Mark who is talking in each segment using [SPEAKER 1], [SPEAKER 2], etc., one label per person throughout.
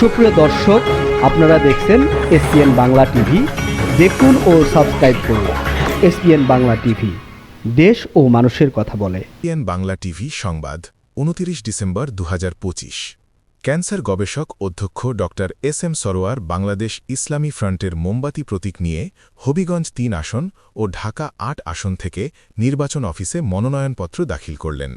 [SPEAKER 1] সুপ্রিয় দর্শক, আপনারা দেখছেন এসপিএন বাংলা টিভি। দেখুন ও সাবস্ক্রাইব করুন এসপিএন বাংলা টিভি। দেশ ও মানুষের কথা বলে।
[SPEAKER 2] এন বাংলা টিভি সংবাদ, উনতিরিশ ডিসেম্বর দু হাজার পঁচিশ। ক্যান্সার গবেষক অধ্যক্ষ ড এস এম সরোয়ার বাংলাদেশ ইসলামী ফ্রন্টের মোমবাতি প্রতীক নিয়ে হবিগঞ্জ তিন আসন ও ঢাকা আট আসন থেকে নির্বাচন অফিসে মনোনয়নপত্র দাখিল করলেন।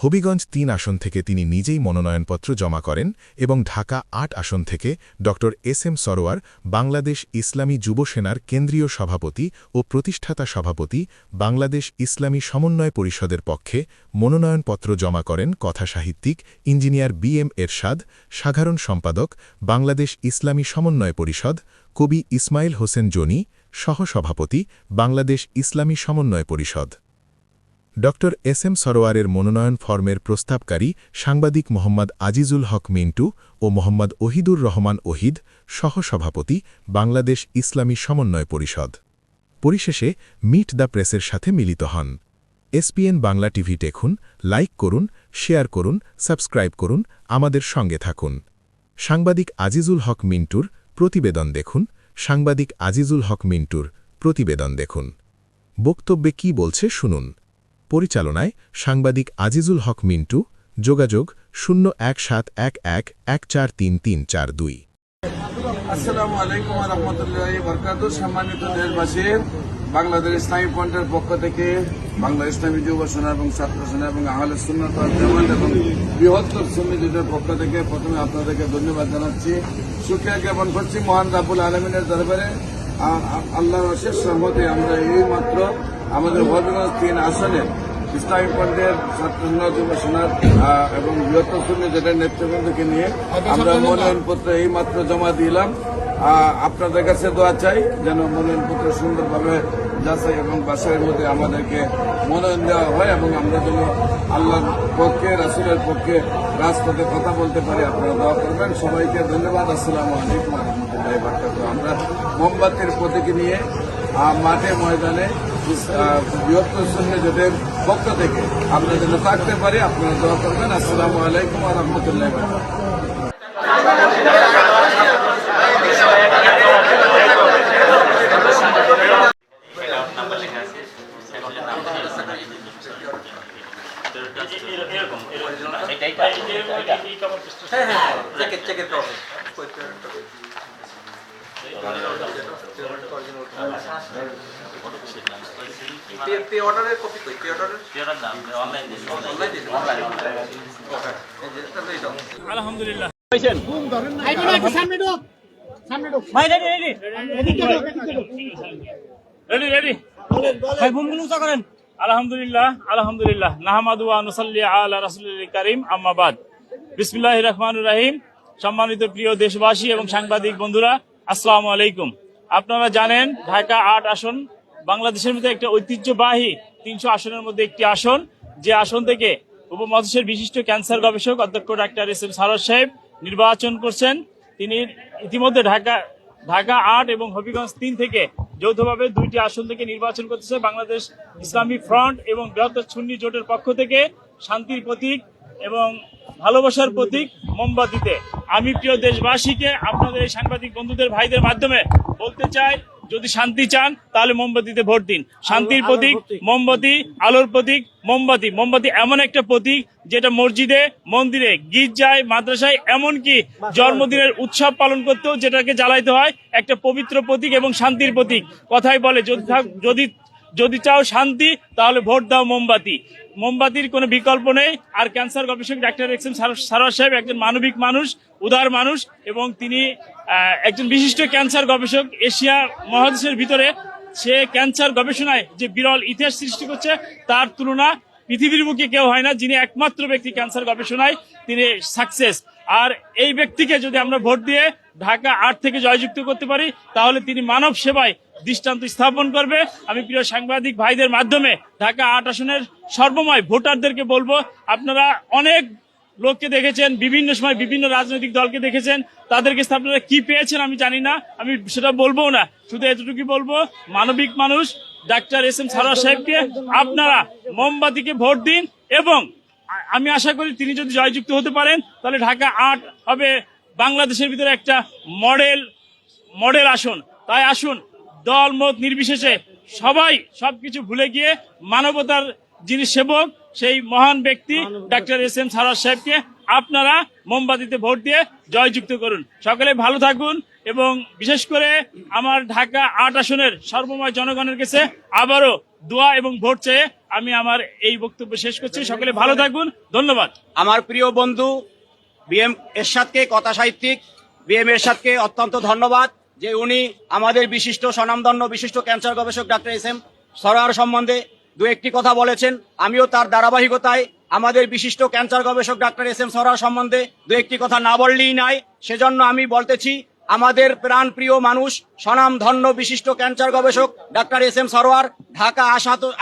[SPEAKER 2] হবিগঞ্জ তিন আসন থেকে তিনি নিজেই মনোনয়নপত্র জমা করেন এবং ঢাকা আট আসন থেকে ড এস এম সরোয়ার, বাংলাদেশ ইসলামী যুব সেনার কেন্দ্রীয় সভাপতি ও প্রতিষ্ঠাতা সভাপতি, বাংলাদেশ ইসলামী সমন্বয় পরিষদের পক্ষে মনোনয়নপত্র জমা করেন কথাসাহিত্যিক ইঞ্জিনিয়ার বি এম এরশাদ, সাধারণ সম্পাদক বাংলাদেশ ইসলামী সমন্বয় পরিষদ, কবি ইসমাইল হোসেন জনি, সহসভাপতি বাংলাদেশ ইসলামী সমন্বয় পরিষদ। ড. এস এম সরোয়ারের মনোনয়ন ফর্মের প্রস্তাবকারী সাংবাদিক মোহাম্মদ আজিজুল হক মিন্টু ও মোহাম্মদ ওহিদুর রহমান ওহিদ, সহসভাপতি, বাংলাদেশ ইসলামী সমন্বয় পরিষদ। পরিশেষে মিট দ্য প্রেসের সাথে মিলিত হন। এসপিএন বাংলা টিভি দেখুন, লাইক করুন, শেয়ার করুন, সাবস্ক্রাইব করুন, আমাদের সঙ্গে থাকুন। সাংবাদিক আজিজুল হক মিন্টুর প্রতিবেদন দেখুন, সাংবাদিক আজিজুল হক মিন্টুর প্রতিবেদন দেখুন। বক্তব্যে কি বলছে শুনুন। পরিচালনায় সাংবাদিক আজিজুল হক মিন্টু, যোগাযোগ শূন্য এক সাত এক এক এক চার তিন তিন চার দুই।
[SPEAKER 3] আলাইকুম সম্মানিত দেশবাসী, বাংলাদেশ ইসলামী ফ্রন্টের পক্ষ থেকে বাংলা ইসলামী যুব সেনা এবং ছাত্র সেনা এবং আহলে সুন্নত এবং বৃহত্তর জোটের পক্ষ থেকে প্রথমে আপনাদেরকে ধন্যবাদ জানাচ্ছি। সুখিয়া জ্ঞাপন করছি মহান রাবুল আলমিনের দরবারে। আ- আ- আল্লাহর অশেষ সহমতে আমরা এই মাত্র আমাদের হবিগঞ্জ তিন আসনে ইসলামী ফ্রন্টের ছাত্র যুব সেনার এবং বৃহত্তর সুন্নি জোটের নেতৃবৃন্দকে নিয়ে আমরা মনোনয়নপত্র এই মাত্র জমা দিলাম। আপনাদের কাছে দোয়া চাই যেন মনোনয়নপত্র সুন্দরভাবে যাচাই এবং বাসায়ের মধ্যে আমাদেরকে মনোনয়ন দেওয়া হয় এবং আমরা যেন আল্লাহর পক্ষে রাসুলের পক্ষে রাজপথে কথা বলতে পারি। আপনারা দোয়া করবেন। সবাইকে ধন্যবাদ। আসসালামু আলাইকুম রহমতুল্লাহ বারকাত আমরা মোমবাতির প্রতীকী নিয়ে মাঠে ময়দানে বৃহত্তর সৈন্য জোটের পক্ষ থেকে আমরা যেন থাকতে পারি, আপনারা দোয়া করবেন। আসসালামু আলাইকুম রহমতুল্লাহ
[SPEAKER 4] হ্যাঁ হ্যাঁ পে অর্ডারের কপি কই পে অর্ডারের অনলাইন দিন
[SPEAKER 5] আলহামদুলিল্লাহ। রেডি রেডি ভাই ফোনগুলো উঁচা করেন। আলহামদুলিল্লাহ আলহামদুলিল্লাহ। নাহমাদু ওয়া নুসাল্লি আলা রাসূলিল কারীম আম্মা বাদ। বিসমিল্লাহির রহমানির রহিম। সম্মানিত প্রিয় দেশবাসী এবং সাংবাদিক বন্ধুরা আসসালামু আলাইকুম। আপনারা জানেন ঢাকা আট আসন বাংলাদেশের মধ্যে একটা ঐতিহ্যবাহী তিনশো আসনের মধ্যে একটি আসন। যে আসন থেকে উপমহাদেশের বিশিষ্ট ক্যান্সার গবেষক অধ্যক্ষ ডাক্তার এস এম সারস সাহেব নির্বাচন করছেন। তিনি ইতিমধ্যে ঢাকা ঢাকা আট এবং হবিগঞ্জ তিন থেকে যৌথভাবে দুইটি আসন থেকে নির্বাচন করতেছে বাংলাদেশ ইসলামী ফ্রন্ট এবং বৃহত্তর সুন্নি জোটের পক্ষ থেকে শান্তির প্রতীক এবং ভালোবাসার প্রতীক মোমবাতিতে। আমি প্রিয় দেশবাসীকে আপনাদের এই সাংবাদিক বন্ধুদের ভাইদের মাধ্যমে বলতে চাই যদি শান্তি চান তাহলে মোমবাতিতে ভোট দিন। শান্তির প্রতীক মোমবাতি আলোর প্রতীক মোমবাতি। মোমবাতি এমন একটা প্রতীক যেটা মসজিদে মন্দিরে গির্জায় মাদ্রাসায় এমনকি জন্মদিনের উৎসব পালন করতেও যেটাকে জ্বালাইতে হয় একটা পবিত্র প্রতীক এবং শান্তির প্রতীক। কথাই বলে যদি থাক- যদি চাও শান্তি, তাহলে ভোট দাও মোমবাতি। মোমবাতির কোনো বিকল্প নেই। আর ক্যান্সার গবেষক ডাক্তার এক্স এম সারোয়ার সাহেব একজন মানবিক মানুষ, উদার মানুষ, এবং তিনি একজন বিশিষ্ট ক্যান্সার গবেষক এশিয়া মহাদেশের ভিতরে। সে ক্যান্সার গবেষণায় যে বিরল ইতিহাস সৃষ্টি করছে, তার তুলনা পৃথিবীর বুকে কেউ হয় না, যিনি একমাত্র ব্যক্তি ক্যান্সার গবেষণায় তিনি সাকসেস। আর এই ব্যক্তিকে যদি আমরা ভোট দিয়ে ঢাকা আট থেকে জয়যুক্ত করতে পারি, তাহলে তিনি মানব সেবায় দৃষ্টান্ত স্থাপন করবে। আমি প্রিয় সাংবাদিক ভাইদের মাধ্যমে ঢাকা আট আসনের সর্বময় ভোটারদেরকে বলব, আপনারা অনেক লোককে দেখেছেন, বিভিন্ন সময় বিভিন্ন রাজনৈতিক দলকে দেখেছেন, তাদের কাছে আপনারা কি পেয়েছেন আমি জানি না, আমি সেটা বলব না। শুধু এতটুকু বলব, মানবিক মানুষ, ডাক্তার এস এম সারোয়ার সাহেবকে আপনারা মোমবাতিকে ভোট দিন এবং আমি আশা করি তিনি যদি জয়যুক্ত হতে পারেন, তাহলে ঢাকা আট হবে বাংলাদেশের ভিতরে একটা মডেল মডেল আসন। তাই আসুন দল মত নির্বিশেষে সবাই সবকিছু ভুলে গিয়ে মানবতার যিনি সেবক, সেই মহান ব্যক্তি, ডাক্তার এস এম সারাজ সাহেবকে আপনারা মোমবাতিতে ভোট দিয়ে জয়যুক্ত করুন। সকলে ভালো থাকুন এবং বিশেষ করে আমার ঢাকা আট আসনের সর্বময় জনগণের কাছে আবারও দোয়া এবং ভোট চেয়ে আমি আমার এই বক্তব্য শেষ করছি। সকলে ভালো থাকুন। ধন্যবাদ।
[SPEAKER 6] আমার প্রিয় বন্ধু, বিএম এরশাদকে কথা সাহিত্যিক, বিএম এরশাদকে অত্যন্ত ধন্যবাদ। যে উনি আমাদের বিশিষ্ট স্বনামধন্য, বিশিষ্ট ক্যান্সার গবেষক ডাক্তার এস এম সরোয়ার সম্বন্ধে দু একটি কথা বলেছেন। আমিও তার ধারাবাহিকতায় আমাদের বিশিষ্ট ক্যান্সার গবেষক ডাক্তার এস এম সরোয়ার সম্বন্ধে দু একটি কথা না বললেই নাই। সেজন্য আমি বলতেছি, আমাদের প্রাণ প্রিয় মানুষ স্বনাম ধন্য বিশিষ্ট ক্যান্সার গবেষক doctor S M Sarwar Dhaka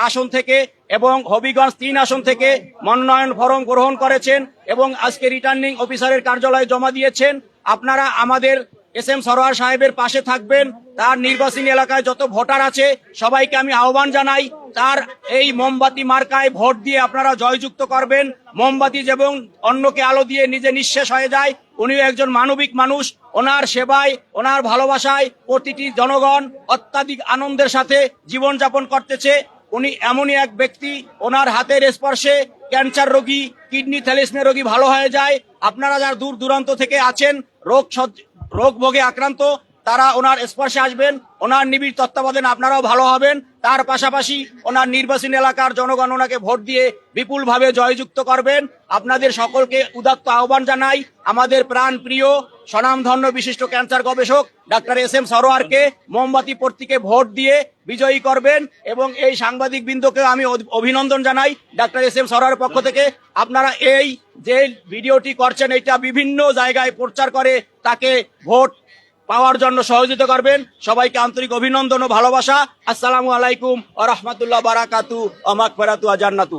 [SPEAKER 6] আসন থেকে এবং হবিগঞ্জ তিন আসন থেকে মনোনয়ন ফরম গ্রহণ করেছেন এবং আজকে রিটার্নিং অফিসারের কার্যালয়ে জমা দিয়েছেন। আপনারা আমাদের এস এম সরোয়ার সাহেবের পাশে থাকবেন। তার নির্বাচনী এলাকায় যত ভোটার আছে, সবাইকে আমি আহ্বান জানাই, তার এই মোমবাতি মার্কায় ভোট দিয়ে আপনারা জয়যুক্ত করবেন। মোমবাতি যেমন অন্যকে আলো দিয়ে নিজে নিঃশেষ হয়ে যায়। উনিও একজন মানবিক মানুষ, ওনার সেবায়, ওনার ভালোবাসায় প্রতিটি জনগণ অত্যাধিক আনন্দের সাথে জীবনযাপন করতেছে। উনি এমনই এক ব্যক্তি, ওনার হাতের স্পর্শে ক্যান্সার রোগী, কিডনি থ্যালিসমিয়া রোগী ভালো হয়ে যায়। আপনারা যারা দূর দূরান্ত থেকে আছেন, রোগ রোগ ভোগে আক্রান্ত তারা ওনার স্পর্শে আসবেন, ওনার নিবিড় তত্ত্বাবধানে আপনারাও ভালো হবেন। তার পাশাপাশি ওনার নির্বাচনী এলাকার জনগণ ওনাকে ভোট দিয়ে বিপুলভাবে জয়যুক্ত করবেন। আপনাদের সকলকে উদাত্ত আহ্বান জানাই। আমাদের প্রাণ প্রিয়, স্বনামধন্য বিশিষ্ট ক্যান্সার গবেষক ডাক্তার এস এম সরোয়ারকে মোমবাতি প্রতীকে ভোট দিয়ে বিজয়ী করবেন এবং এই সাংবাদিক বৃন্দকে আমি অভিনন্দন জানাই ডাক্তার এস এম সরোয়ারের পক্ষ থেকে। আপনারা এই যে ভিডিওটি করছেন, এটা বিভিন্ন জায়গায় প্রচার করে তাকে ভোট পাওয়ার জন্য সহযোগিতা করবেন। সবাইকে আন্তরিক অভিনন্দন ও ভালোবাসা। আসসালামু আলাইকুম ও রহমতুল্লাহ বারাকাতু। অমাক ফেরাতু আজান্নাতু